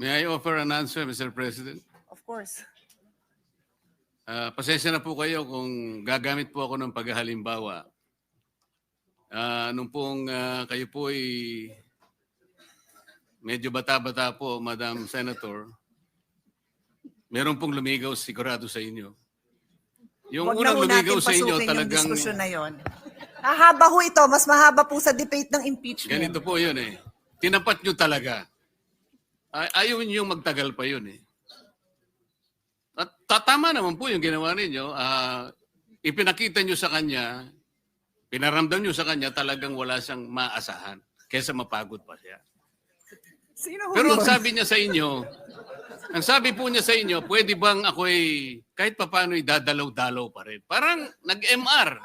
May I offer an answer, Mr. President? Of course. Ah, pasensya na po kayo kung gagamit po ako ng paghahalimbawa. Ah, nung pong ah, kayo po ay medyo bata-bata po, Madam Senator, meron pong lumigaw sigurado sa inyo. Yung Huwag na unang ho lumigaw sa inyo pasukin yung talagang diskusyon na yon. Mahaba ho ito. Mas mahaba po sa debate ng impeachment. ganito po yun eh. Tinapat nyo talaga. Ay, ayaw nyo magtagal pa yun eh. At tatama naman po yung ginawa ninyo. Ah, ipinakita nyo sa kanya, pinaramdam nyo sa kanya talagang wala siyang maasahan kesa mapagod pa siya. Sino Pero ang sabi niya sa inyo, ang sabi po niya sa inyo, pwede bang ako'y kahit papano idadalaw-dalaw pa rin. Parang nag-MR.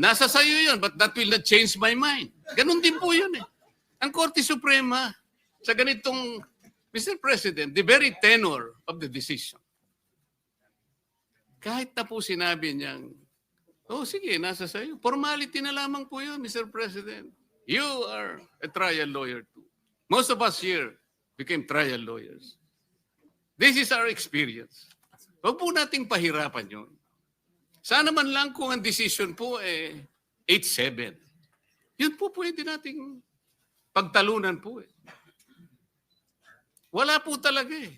Nasa sayo yun, but that will not change my mind. Ganon din po yun eh. Ang Korte Suprema, sa ganitong, Mr. President, the very tenor of the decision, kahit na po sinabi niyang, oh sige, nasa sayo. Formality na lamang po yun, Mr. President. You are a trial lawyer too. Most of us here became trial lawyers. This is our experience. Huwag po nating pahirapan yun. Sana man lang kung ang decision po eh 8-7. Yun po pwede nating pagtalunan po eh. Wala po talaga eh.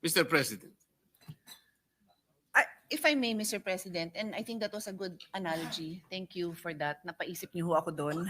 Mr. President. If I may, Mr. President, and I think that was a good analogy. Thank you for that. Napaisip Niyo ho ako doon.